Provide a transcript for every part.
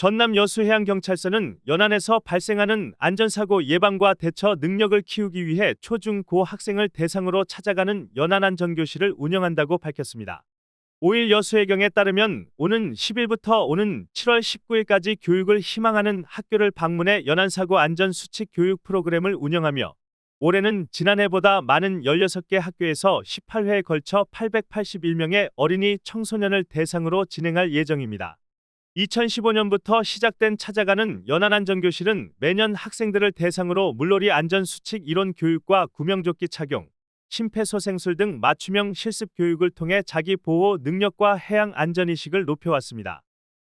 전남 여수해양경찰서는 연안에서 발생하는 안전사고 예방과 대처 능력을 키우기 위해 초중 고 학생을 대상으로 찾아가는 연안안전교실을 운영한다고 밝혔습니다. 5일 여수해경에 따르면 오는 10일부터 오는 7월 19일까지 교육을 희망하는 학교를 방문해 연안사고 안전수칙 교육 프로그램을 운영하며 올해는 지난해보다 많은 16개 학교에서 18회에 걸쳐 881명의 어린이 청소년을 대상으로 진행할 예정입니다. 2015년부터 시작된 찾아가는 연안안전교실은 매년 학생들을 대상으로 물놀이 안전수칙 이론 교육과 구명조끼 착용, 심폐소생술 등 맞춤형 실습 교육을 통해 자기 보호 능력과 해양 안전의식을 높여왔습니다.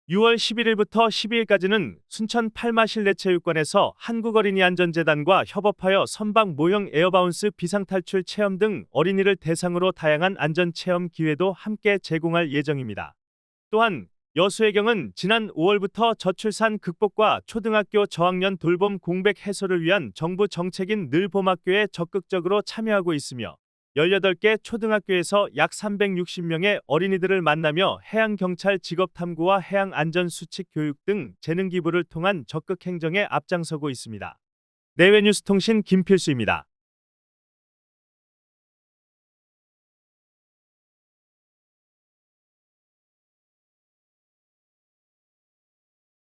6월 11일부터 12일까지는 순천 팔마실내체육관에서 한국어린이안전재단과 협업하여 선박 모형 에어바운스 비상탈출 체험 등 어린이를 대상으로 다양한 안전체험 기회도 함께 제공할 예정입니다. 또한 여수해경은 지난 5월부터 저출산 극복과 초등학교 저학년 돌봄 공백 해소를 위한 정부 정책인 늘봄학교에 적극적으로 참여하고 있으며 18개 초등학교에서 약 360명의 어린이들을 만나며 해양경찰 직업탐구와 해양안전수칙 교육 등 재능 기부를 통한 적극 행정에 앞장서고 있습니다. 내외뉴스통신 김필수입니다.